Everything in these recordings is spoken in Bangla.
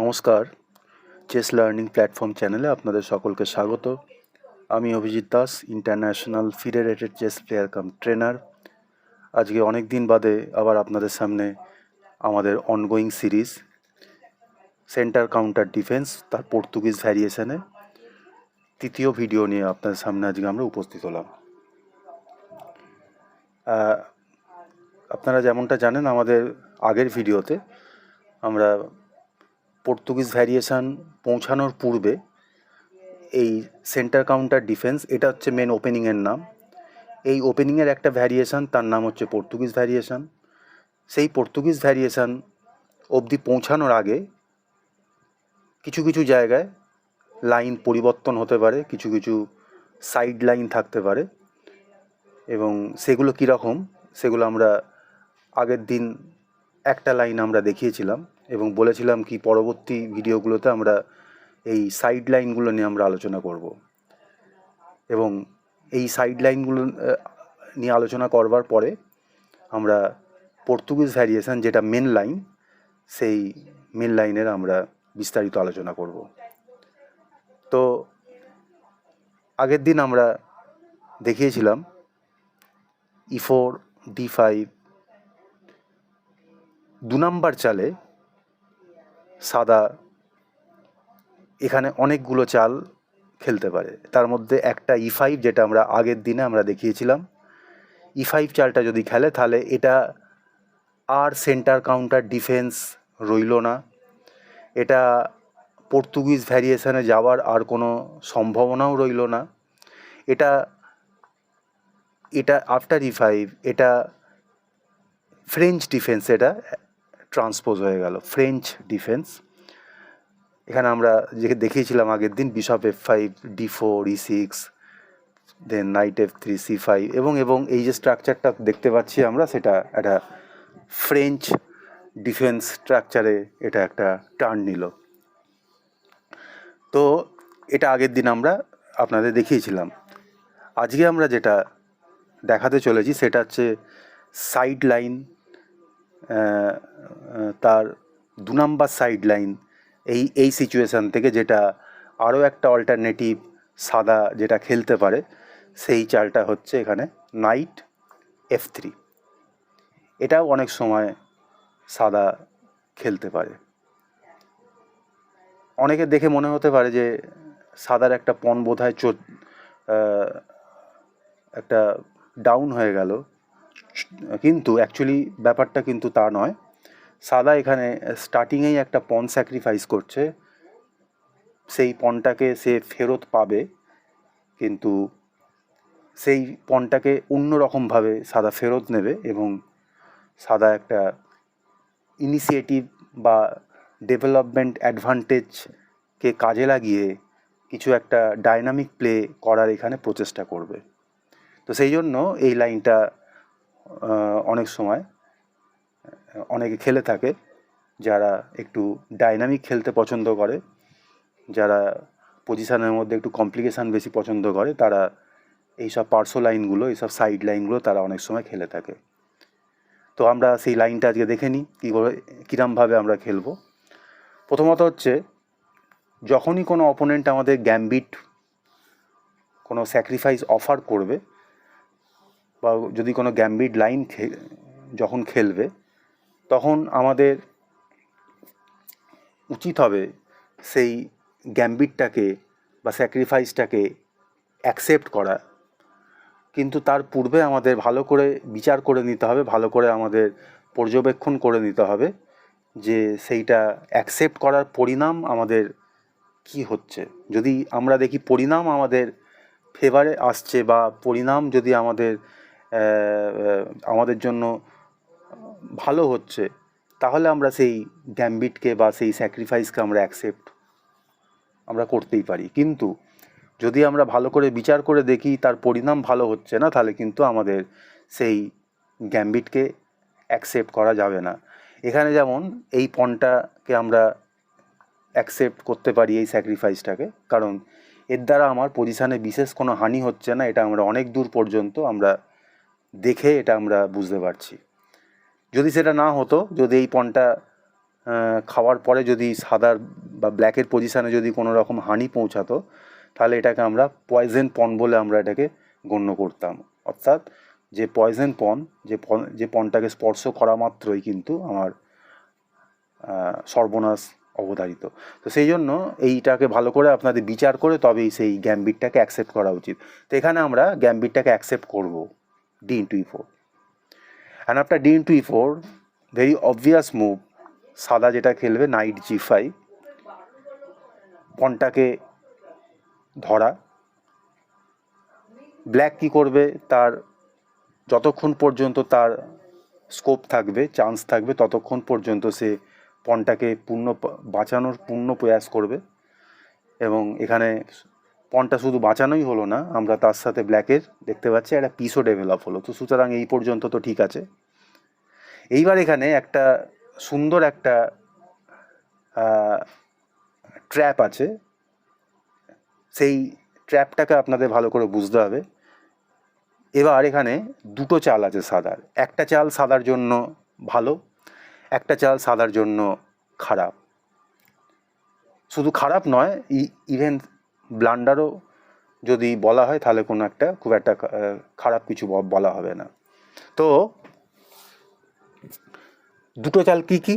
নমস্কার, চেস লার্নিং প্ল্যাটফর্ম চ্যানেলে আপনাদের সকলকে স্বাগত। আমি Abhijit Das, international federated chess player cum trainer. আজকে অনেক দিন বাদে আবার আপনাদের সামনে আমাদের ongoing series centre counter defence তার পর্তুগিজ ভ্যারিয়েশনে তৃতীয় ভিডিও নিয়ে আপনাদের সামনে আজকে আমরা উপস্থিত হলাম। আপনারা যেমনটা জানেন, আমাদের আগের ভিডিওতে আমরা পর্তুগিজ ভ্যারিয়েশান পৌঁছানোর পূর্বে এই সেন্টার কাউন্টার ডিফেন্স এটা হচ্ছে মেন ওপেনিংয়ের নাম। এই ওপেনিংয়ের একটা ভ্যারিয়েশন তার নাম হচ্ছে পর্তুগিজ ভ্যারিয়েশন সেই পর্তুগিজ ভ্যারিয়েশন অবধি পৌঁছানোর আগে কিছু কিছু জায়গায় লাইন পরিবর্তন হতে পারে, কিছু কিছু সাইড লাইন থাকতে পারে। এবং সেগুলো কীরকম, সেগুলো আমরা আগের দিন একটা লাইন আমরা দেখিয়েছিলাম। এবং বলেছিলাম কি পরবর্তী ভিডিওগুলোতে আমরা এই সাইড লাইনগুলো নিয়ে আমরা আলোচনা করব। এবং এই সাইড লাইনগুলো নিয়ে আলোচনা করবার পরে আমরা পর্তুগিজ ভ্যারিয়েশান যেটা মেন লাইন সেই মেন লাইনের আমরা বিস্তারিত আলোচনা করব। তো আগের দিন আমরা দেখিয়েছিলাম ই ফোর ডি ফাইভ দু নাম্বার চালে সাদা, এখানে অনেকগুলো চাল খেলতে পারে। তার মধ্যে একটা ই ফাইভ যেটা আমরা আগের দিনে আমরা দেখিয়েছিলাম। ই ফাইভ চালটা যদি খেলে তাহলে এটা আর সেন্টার কাউন্টার ডিফেন্স রইল না। এটা পর্তুগিজ ভ্যারিয়েশনে যাওয়ার আর কোনো সম্ভাবনাও রইল না। এটা এটা আফটার ই ফাইভ এটা ফ্রেঞ্চ ডিফেন্স এটা ট্রান্সপোজ হয়ে গেল। ফ্রেঞ্চ ডিফেন্স এখানে আমরা যে দেখিয়েছিলাম আগের দিন bishop F five D four E six then knight F three C five এবং এবং এই যে স্ট্রাকচারটা দেখতে পাচ্ছি আমরা, সেটা একটা ফ্রেঞ্চ ডিফেন্স স্ট্রাকচারে এটা একটা টার্ন নিল। তো এটা আগের দিন আমরা আপনাদের দেখিয়েছিলাম। আজকে আমরা যেটা দেখাতে চলেছি, সেটা হচ্ছে সাইড লাইন তার দু নাম্বার সাইড লাইন এই এই সিচুয়েশান থেকে যেটা আরও একটা অল্টারনেটিভ সাদা যেটা খেলতে পারে সেই চালটা হচ্ছে এখানে নাইট এফ থ্রি এটাও অনেক সময় সাদা খেলতে পারে। অনেকে দেখে মনে হতে পারে যে সাদার একটা পণ বোধহয় চো আহ, একটা ডাউন হয়ে গেল। কিন্তু অ্যাকচুয়ালি ব্যাপারটা কিন্তু তা নয়। সাদা এখানে স্টার্টিংয়েই একটা পণ স্যাক্রিফাইস করছে। সেই পণটাকে সে ফেরত পাবে, কিন্তু সেই পণটাকে অন্যরকমভাবে সাদা ফেরত নেবে এবং সাদা একটা ইনিশিয়েটিভ বা ডেভেলপমেন্ট অ্যাডভান্টেজকে কাজে লাগিয়ে কিছু একটা ডাইনামিক প্লে করার এখানে প্রচেষ্টা করবে। তো সেই জন্য এই লাইনটা অনেক সময় অনেকে খেলে থাকে যারা একটু ডাইনামিক খেলতে পছন্দ করে, যারা পজিশানের মধ্যে একটু কমপ্লিকেশান বেশি পছন্দ করে, তারা এইসব পার্শ্ব লাইনগুলো এইসব সাইড লাইনগুলো তারা অনেক সময় খেলে থাকে। তো আমরা সেই লাইনটা আজকে দেখে নিই, কী করে, কীরমভাবে আমরা খেলব। প্রথমত হচ্ছে, যখনই কোনো অপোনেন্ট আমাদের গ্যাম্বিট কোনো স্যাক্রিফাইস অফার করবে বা যদি কোনো গ্যাম্বিড লাইন যখন খেলবে, তখন আমাদের উচিত হবে সেই গ্যাম্বিটটাকে বা স্যাক্রিফাইসটাকে অ্যাকসেপ্ট করা। কিন্তু তার পূর্বে আমাদের ভালো করে বিচার করে নিতে হবে, ভালো করে আমাদের পর্যবেক্ষণ করে নিতে হবে যে সেইটা অ্যাকসেপ্ট করার পরিণাম আমাদের কি হচ্ছে। যদি আমরা দেখি পরিণাম আমাদের ফেভারে আসছে বা পরিণাম যদি আমাদের আমাদের জন্য ভালো হচ্ছে, তাহলে আমরা সেই গ্যাম্বিটকে বা সেই স্যাক্রিফাইসকে আমরা অ্যাকসেপ্ট আমরা করতেই পারি। কিন্তু যদি আমরা ভালো করে বিচার করে দেখি তার পরিণাম ভালো হচ্ছে না, তাহলে কিন্তু আমাদের সেই গ্যাম্বিটকে অ্যাকসেপ্ট করা যাবে না। এখানে যেমন এই পণটাকে আমরা অ্যাকসেপ্ট করতে পারি এই স্যাক্রিফাইসটাকে, কারণ এর দ্বারা আমার পজিশানে বিশেষ কোনো হানি হচ্ছে না, এটা আমরা অনেক দূর পর্যন্ত আমরা দেখে এটা আমরা বুঝতে পারছি। যদি সেটা না হতো, যদি এই পণটা খাওয়ার পরে যদি সাদার বা ব্ল্যাকের পজিশানে যদি কোনো রকম হানি পৌঁছাতো, তাহলে এটাকে আমরা পয়জেন পণ বলে আমরা এটাকে গণ্য করতাম। অর্থাৎ যে পয়জেন পণ, যে পন যে পণটাকে স্পর্শ করা মাত্রই কিন্তু আমার সর্বনাশ অবধারিত। তো সেই জন্য এইটাকে ভালো করে আপনাদের বিচার করে তবেই সেই গ্যাম্বিটটাকে অ্যাকসেপ্ট করা উচিত। তো এখানে আমরা গ্যাম্বিটটাকে অ্যাকসেপ্ট করব। E four and after D into E four very obvious move সাদা যেটা খেলবে নাইট জি ফাইভ পনটাকে ধরা। ব্ল্যাক কি করবে? তার যতক্ষণ পর্যন্ত তার স্কোপ থাকবে চান্স থাকবে, ততক্ষণ পর্যন্ত সে পনটাকে পূর্ণ, বাঁচানোর পূর্ণ প্রয়াস করবে। এবং এখানে পনটা শুধু বাঁচানোই হলো না, আমরা তার সাথে ব্ল্যাকের দেখতে পাচ্ছি একটা পিসও ডেভেলপ হলো। তো সুতরাং এই পর্যন্ত তো ঠিক আছে। এইবার এখানে একটা সুন্দর একটা ট্র্যাপ আছে। সেই ট্র্যাপটাকে আপনাদের ভালো করে বুঝতে হবে। এবার এখানে দুটো চাল আছে সাদার। একটা চাল সাদার জন্য ভালো, একটা চাল সাদার জন্য খারাপ। শুধু খারাপ নয় ইভেন ব্লান্ডারও যদি বলা হয়, তাহলে কোনো একটা খুব একটা খারাপ কিছু বলা হবে না। তো দুটো চাল কি কি?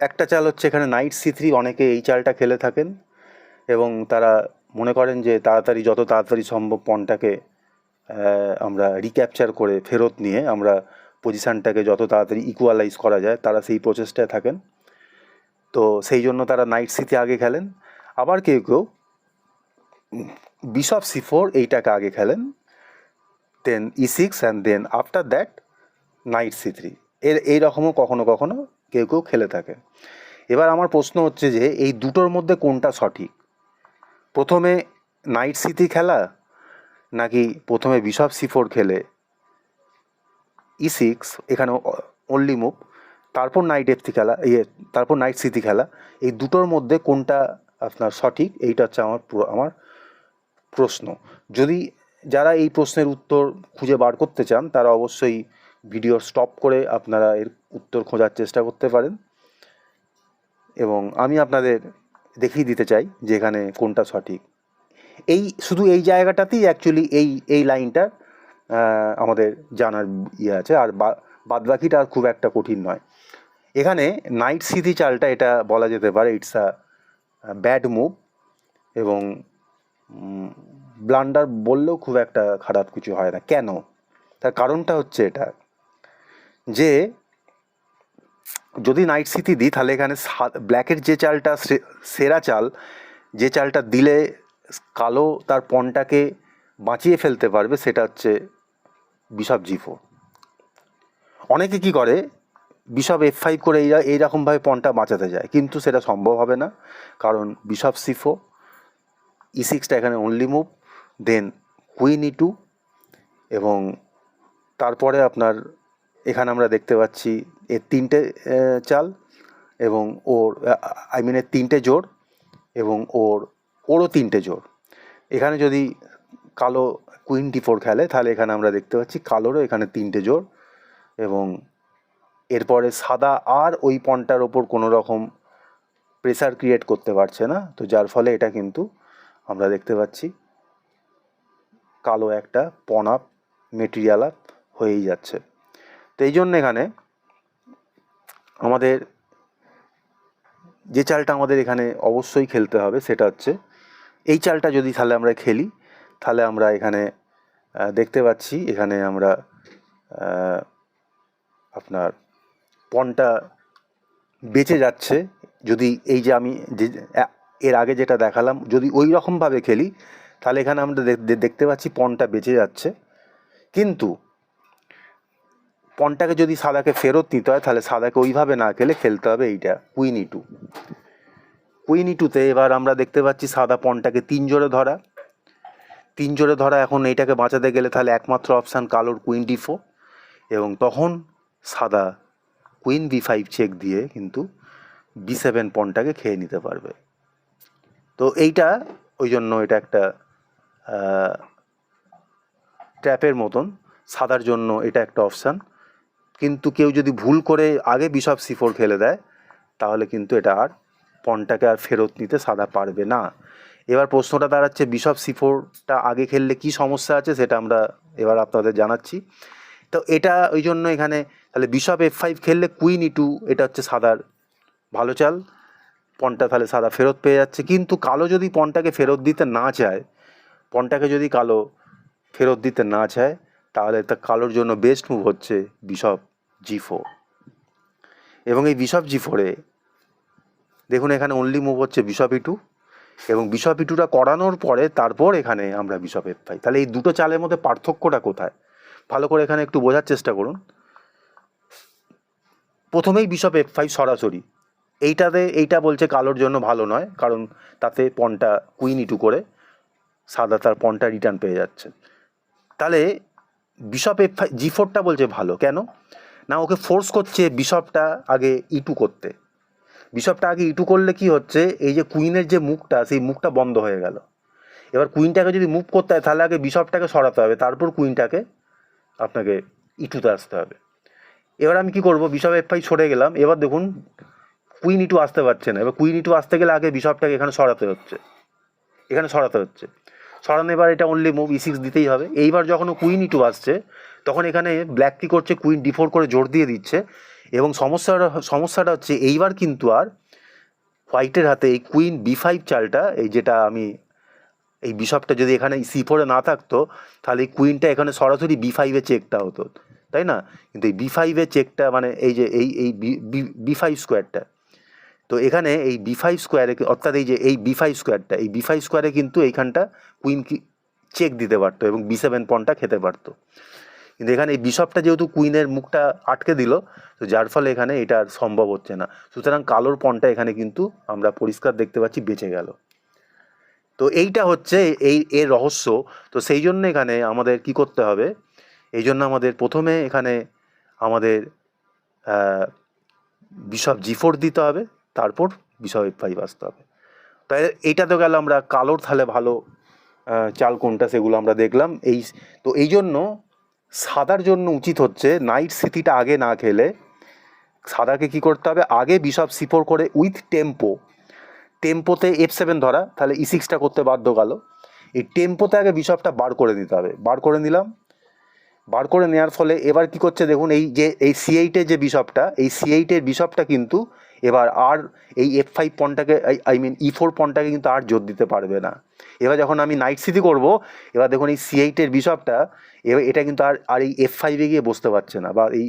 একটা চাল হচ্ছে এখানে নাইট সি থ্রি অনেকে এই চালটা খেলে থাকেন এবং তারা মনে করেন যে তাড়াতাড়ি, যত তাড়াতাড়ি সম্ভব পনটাকে আমরা রিক্যাপচার করে, ফেরত নিয়ে আমরা পজিশানটাকে যত তাড়াতাড়ি ইকুয়ালাইজ করা যায়, তারা সেই প্রচেষ্টায় থাকেন। তো সেই জন্য তারা নাইট সিতে আগে খেলেন। আবার কেউ কেউ বিশপ সি ফোর এইটাকে আগে খেলেন then E six and then after that knight C three এর, এই রকমও কখনো কখনো কেউ কেউ খেলে থাকে। এবার আমার প্রশ্ন হচ্ছে যে, এই দুটোর মধ্যে কোনটা সঠিক? প্রথমে নাইট সিটি খেলা, নাকি প্রথমে বিশপ সি ফোর খেলে? ই সিক্স এখানে অনলি মুভ তারপর নাইট এফ খেলা ইয়ে তারপর নাইট সিটি খেলা। এই দুটোর মধ্যে কোনটা আপনার সঠিক? এইটা হচ্ছে আমার পুরো- আমার প্রশ্ন। যদি যারা এই প্রশ্নের উত্তর খুঁজে বার করতে চান তারা অবশ্যই ভিডিও স্টপ করে আপনারা এর উত্তর খোঁজার চেষ্টা করতে পারেন। এবং আমি আপনাদের দেখিয়ে দিতে চাই যে এখানে কোনটা সঠিক। এই শুধু এই জায়গাটাতেই অ্যাকচুয়ালি এই এই লাইনটার আহ, আমাদের জানার ইয়ে আছে। আর বা- বাদবাকিটা আর খুব একটা কঠিন নয়। এখানে নাইট সিটি চালটা এটা বলা যেতে পারে ইটস আ ব্যাড মুভ এবং ব্লান্ডার বললেও খুব একটা খারাপ কিছু হয় না। কেন? তার কারণটা হচ্ছে এটা যে, যদি নাইট সিটি দিই, তাহলে এখানে ব্ল্যাকের যে চালটা সেরা চাল, যে চালটা দিলে কালো তার পণটাকে বাঁচিয়ে ফেলতে পারবে, সেটা হচ্ছে বিশপ জি ফোর অনেকে কি করে বিশপ এফ ফাইভ করে এই এইরকমভাবে পণটা বাঁচাতে যায়, কিন্তু সেটা সম্ভব হবে না, কারণ বিশপ সি ফোর ই সিক্সটা এখানে only move then queen two এবং তারপরে আপনার এখানে আমরা দেখতে পাচ্ছি এর তিনটে চাল এবং ওর আই মিন এর তিনটে জোর এবং ওর, ওরও তিনটে জোর এখানে যদি কালো কুইন ডি ফোর খেলে, তাহলে এখানে আমরা দেখতে পাচ্ছি কালোরও এখানে তিনটে জোর এবং এরপরে সাদা আর ওই পনটার ওপর কোনো রকম প্রেসার ক্রিয়েট করতে পারছে না। তো যার ফলে এটা কিন্তু আমরা দেখতে পাচ্ছি কালো একটা পন আপ মেটেরিয়াল হয়েই যাচ্ছে। তো এই জন্য এখানে আমাদের যে চালটা আমাদের এখানে অবশ্যই খেলতে হবে সেটা হচ্ছে, এই চালটা যদি তাহলে আমরা খেলি, তাহলে আমরা এখানে দেখতে পাচ্ছি এখানে আমরা আপনার পনটা বেঁচে যাচ্ছে। যদি এই যে আমি যে এর আগে যেটা দেখালাম, যদি ওই রকমভাবে খেলি তাহলে এখানে আমরা দেখতে পাচ্ছি পনটা বেঁচে যাচ্ছে। কিন্তু পনটাকে যদি সাদাকে ফেরত নিতে হয়, তাহলে সাদাকে ওইভাবে না খেলে খেলতে হবে এইটা কুইন টু কুইন ই টুতে এবার আমরা দেখতে পাচ্ছি সাদা পনটাকে তিন জোরে ধরা। তিন জোরে ধরা এখন এইটাকে বাঁচাতে গেলে তাহলে একমাত্র অপশান কালোর কুইন ডি ফোর এবং তখন সাদা কুইন বি ফাইভ চেক দিয়ে কিন্তু বি সেভেন পনটাকে খেয়ে নিতে পারবে। তো এইটা ওই জন্য এটা একটা ট্র্যাপের মতন, সাদার জন্য এটা একটা অপশান কিন্তু কেউ যদি ভুল করে আগে বিশপ সি ফোর খেলে দেয়, তাহলে কিন্তু এটা আর পণটাকে আর ফেরত নিতে সাদা পারবে না। এবার প্রশ্নটা দাঁড়াচ্ছে, বিশপ সি ফোরটা আগে খেললে কি সমস্যা আছে সেটা আমরা এবার আপনাদের জানাচ্ছি। তো এটা ওই জন্য এখানে তাহলে বিশপ এফ ফাইভ খেললে কুইন ই টু এটা হচ্ছে সাদার ভালো চাল। পণটা তাহলে সাদা ফেরত পেয়ে যাচ্ছে। কিন্তু কালো যদি পণটাকে ফেরত দিতে না চায় পণটাকে যদি কালো ফেরত দিতে না চায়, তাহলে তা কালোর জন্য বেস্ট মুভ হচ্ছে বিশপ জি ফোর এবং এই বিশপ জি ফোরে দেখুন, এখানে অনলি মুভ হচ্ছে বিশপ ই টু এবং বিশপ ই টুটা করানোর পরে তারপর এখানে আমরা বিশপ এফ পাই। তাহলে এই দুটো চালের মধ্যে পার্থক্যটা কোথায়? ভালো করে এখানে একটু বোঝার চেষ্টা করুন। প্রথমেই বিশপ এফ ফাইভ সরাসরি। এইটাতে, এইটা বলছে কালোর জন্য ভালো নয়, কারণ তাতে পনটা কুইন ইটু করে। সাদা তার পনটা রিটার্ন পেয়ে যাচ্ছে। তাহলে বিশপ এফ জি ফোরটা বলছে ভালো। কেন? না, ওকে ফোর্স করছে বিশপটা আগে ইটু করতে। বিশপটা আগে ইটু করলে কি হচ্ছে? এই যে কুইনের যে মুখটা, সেই মুখটা বন্ধ হয়ে গেল। এবার কুইনটাকে যদি মুভ করতে হয়, তাহলে আগে বিশপটাকে সরাতে হবে। তারপর কুইনটাকে আপনাকে ইটুতে আসতে হবে। এবার আমি কি করব? বিশপ এফ ফাইভ সরে গেলাম। এবার দেখুন কুইন ইটু আসতে পারছে না। এবার কুইন ইটু আসতে গেলে আগে বিশপটাকে এখানে সরাতে হচ্ছে। এখানে সরাতে হচ্ছে। সরানো এবার এটা অনলি মুভ ই সিক্স দিতেই হবে। এইবার যখন কুইন ইটু আসছে, তখন এখানে ব্ল্যাক কি করছে কুইন ডি ফোর করে জোর দিয়ে দিচ্ছে। এবং সমস্যাটা সমস্যাটা হচ্ছে এইবার কিন্তু আর হোয়াইটের হাতে এই কুইন বি ফাইভ চালটা, এই যেটা আমি, এই বিশপটা যদি এখানে সি ফোরে না থাকতো, তাহলে এই কুইনটা এখানে সরাসরি বি ফাইভে চেকটা হতো। তাই না? কিন্তু এই বি ফাইভে চেকটা মানে এই যে এই এই বি বি ফাইভ স্কোয়ারটা তো এখানে এই বি ফাইভ স্কোয়ারে অর্থাৎ এই যে এই বি ফাইভ স্কোয়ারটা এই বি ফাইভ স্কোয়ারে কিন্তু এইখানটা কুইন কি চেক দিতে পারতো এবং বি সেভেন পনটা খেতে পারতো। কিন্তু এখানে এই বিশপটা যেহেতু কুইনের মুখটা আটকে দিল, তো যার ফলে এখানে এটা আর সম্ভব হচ্ছে না। সুতরাং কালোর পনটা এখানে কিন্তু আমরা পরিষ্কার দেখতে পাচ্ছি বেঁচে গেল। তো এইটা হচ্ছে এই এর রহস্য। তো সেই জন্য এখানে আমাদের কি করতে হবে? এই জন্য আমাদের প্রথমে এখানে আমাদের বিশপ জি ফোর দিতে হবে। তারপর বিষয় ফাইভ আসতে হবে। তাই এইটা তো গেল আমরা কালোর থালে ভালো চাল কোনটা সেগুলো আমরা দেখলাম। এই, তো এই জন্য সাদার জন্য উচিত হচ্ছে নাইট সিটিটা আগে না খেলে সাদাকে কি করতে হবে? আগে বিশপ সি ফোর করে উইথ টেম্পো টেম্পোতে এফ সেভেন ধরা, তাহলে ই সিক্সটা করতে বাধ্য গেল। এই টেম্পোতে আগে বিশপটা বার করে দিতে হবে। বার করে নিলাম। বার করে নেওয়ার ফলে এবার কি করছে দেখুন, এই যে, এই সি এইটের যে বিশপটা, এই সি এইটের বিশপটা কিন্তু এবার আর এই এফ ফাইভ পনটাকে আই মিন ই ফোর পনটাকে কিন্তু আর জোর দিতে পারবে না। এবার যখন আমি নাইট সিটি করব, এবার দেখুন এই সি এইটের বিশপটা এবার এটা কিন্তু আর আর এই এফ ফাইভে গিয়ে বসতে পারছে না, বা এই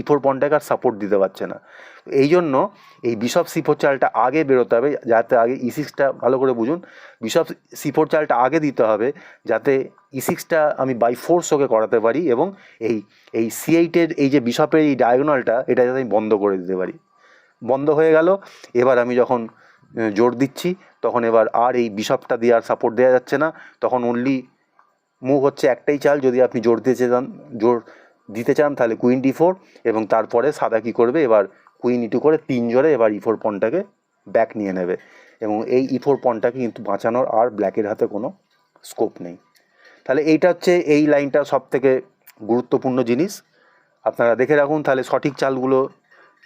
ই ফোর পনটাকে আর সাপোর্ট দিতে পারছে না। এই জন্য এই বিশপ সি ফোর চালটা আগে বেরোতে হবে, যাতে আগে ই সিক্সটা ভালো করে বুঝুন। বিশপ সি ফোর চালটা আগে দিতে হবে, যাতে ই সিক্সটা আমি বাই ফোর্স ওকে করাতে পারি এবং এই এই সি এইটের এই যে বিশপের এই ডায়াগোনালটা এটা যাতে আমি বন্ধ করে দিতে পারি। বন্ধ হয়ে গেল। এবার আমি যখন জোর দিচ্ছি, তখন এবার আর এই বিশপটা দিয়ে আর সাপোর্ট দেওয়া যাচ্ছে না। তখন অনলি মুভ হচ্ছে একটাই চাল। যদি আপনি জোর দিতে চান, জোর দিতে চান, তাহলে কুইন ডি ফোর এবং তারপরে সাদা কী করবে? এবার কুইন ইটু করে তিন জোরে এবার ই ফোর পনটাকে ব্যাক নিয়ে নেবে। এবং এই ই ফোর পনটাকে কিন্তু বাঁচানোর আর ব্ল্যাকের হাতে কোনো স্কোপ নেই। তাহলে এইটা হচ্ছে, এই লাইনটা সব থেকে গুরুত্বপূর্ণ জিনিস। আপনারা দেখে রাখুন, তাহলে সঠিক চালগুলো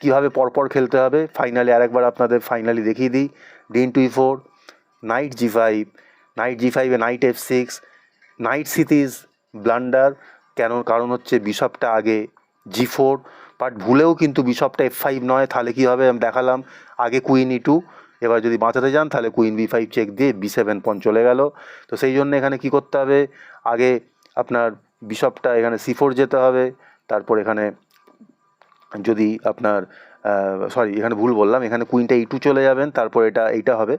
কীভাবে পরপর খেলতে হবে? ফাইনালি আরেকবার আপনাদের ফাইনালি দেখিয়ে দিই। Dean two four knight G five knight G ফাইভে নাইট এফ সিক্স নাইট সিটিজ ব্লান্ডার কেন, কারণ হচ্ছে বিশপটা আগে জি ফোর বাট ভুলেও কিন্তু বিশপটা এফ ফাইভ নয়, তাহলে কী হবে? আমি দেখালাম। আগে কুইন ই টু এবার যদি বাঁচাতে যান, তাহলে কুইন বি ফাইভ চেক দিয়ে বি সেভেন পন চলে গেল। তো সেই জন্য এখানে কি করতে হবে? আগে আপনার বিশপটা এখানে সি ফোর যেতে হবে, তারপর এখানে যদি আপনার সরি এখানে ভুল বললাম, এখানে কুইনটা ই টু চলে যাবেন, তারপর এটা, এইটা হবে।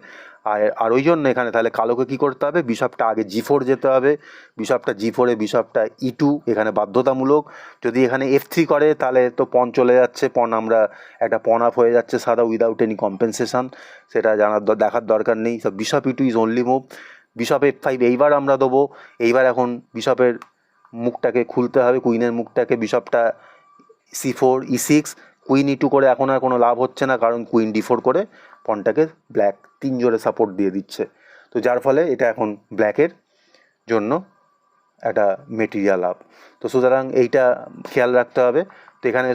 আর আর ওই জন্য এখানে তাহলে কালোকে কী করতে হবে? বিশপটা আগে জি ফোর যেতে হবে। বিশপটা জি ফোরে বিশপটা ই টু এখানে বাধ্যতামূলক। যদি এখানে এফ থ্রি করে, তাহলে তো পন চলে যাচ্ছে। পন আমরা, একটা পন আপ হয়ে যাচ্ছে সাদা উইদাউট এনি কম্পেনসেশন সেটা জানার দেখার দরকার নেই। সব bishop E two is only move bishop F five এইবার আমরা দেবো। এইবার এখন বিশপের মুখটাকে খুলতে হবে। কুইনের মুখটাকে বিশপটা C four E six queen E two করে এখন আর কোনো লাভ হচ্ছে না, কারণ কুইন ডি ফোর করে পনটাকে ব্ল্যাক তিন জোরে সাপোর্ট দিয়ে দিচ্ছে। তো যার ফলে এটা এখন ব্ল্যাকের জন্য একটা মেটেরিয়াল আপ তো সুতরাং এইটা খেয়াল রাখতে হবে। তো এখানে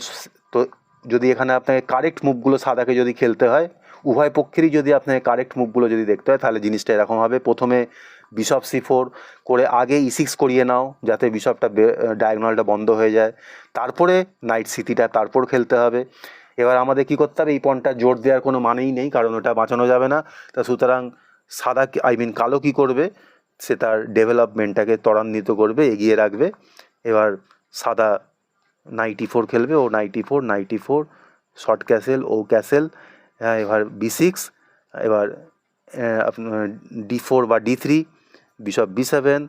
তো যদি এখানে আপনাকে কারেক্ট মুভগুলো সাদাকে যদি খেলতে হয়, উভয় পক্ষেরই যদি আপনাকে কারেক্ট মুভগুলো যদি দেখতে হয়, তাহলে জিনিসটা এরকম হবে। প্রথমে বিশপ সি ফোর করে আগে ই সিক্স করিয়ে নাও, যাতে বিশপটা ডায়াগনালটা বন্ধ হয়ে যায়। তারপরে নাইট সিটিটা তারপর খেলতে হবে। এবার আমাদের কি করতে হবে? এই পণটা জোর দেওয়ার কোনো মানেই নেই, কারণ ওটা বাঁচানো যাবে না। তা সুতরাং সাদা আই মিন কালো কি করবে? সে তার ডেভেলপমেন্টটাকে ত্বরান্বিত করবে, এগিয়ে রাখবে। এবার সাদা নাইটি ফোর খেলবে। ও ninety four ninety four short castle ও ক্যাসেল এবার বি সিক্স এবার আপনার ডি ফোর বা D three bishop B seven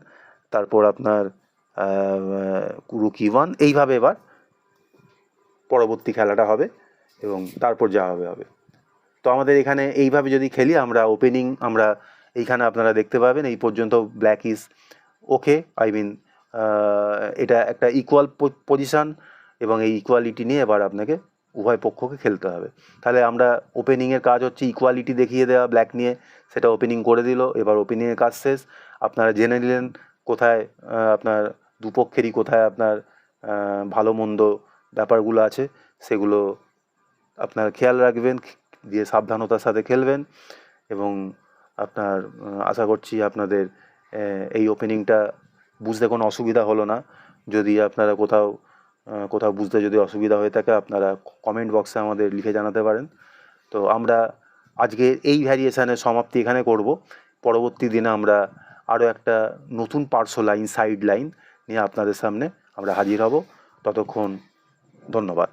তারপর আপনার রুকি ওয়ান এইভাবে এবার পরবর্তী খেলাটা হবে এবং তারপর যা হবে হবে। তো আমাদের এখানে এইভাবে যদি খেলি, আমরা ওপেনিং আমরা এইখানে আপনারা দেখতে পাবেন, এই পর্যন্ত black is okay I mean এটা একটা ইকুয়াল পজিশন এবং এই ইকুয়ালিটি নিয়ে এবার আপনাকে উভয় পক্ষকে খেলতে হবে। তাহলে আমরা ওপেনিংয়ের কাজ হচ্ছে ইকুয়ালিটি দেখিয়ে দেওয়া ব্ল্যাক নিয়ে সেটা ওপেনিং করে দিল, এবার ওপেনিংয়ের কাজ শেষ। আপনারা জেনে নিলেন কোথায় আপনার দুপক্ষেরই কোথায় আপনার ভালো মন্দ ব্যাপারগুলো আছে, সেগুলো আপনার খেয়াল রাখবেন, দিয়ে সাবধানতার সাথে খেলবেন এবং আপনার আশা করছি আপনাদের এই ওপেনিংটা বুঝতে কোনো অসুবিধা হলো না। যদি আপনারা কোথাও কোথাও বুঝতে যদি অসুবিধা হয়ে থাকে, আপনারা কমেন্ট বক্সে আমাদের লিখে জানাতে পারেন। তো আমরা আজকে এই ভ্যারিয়েশানের সমাপ্তি এখানে করব। পরবর্তী দিনে আমরা আরও একটা নতুন পার্শ্ব লাইন সাইড লাইন নিয়ে আপনাদের সামনে আমরা হাজির হব। ততক্ষণ ধন্যবাদ।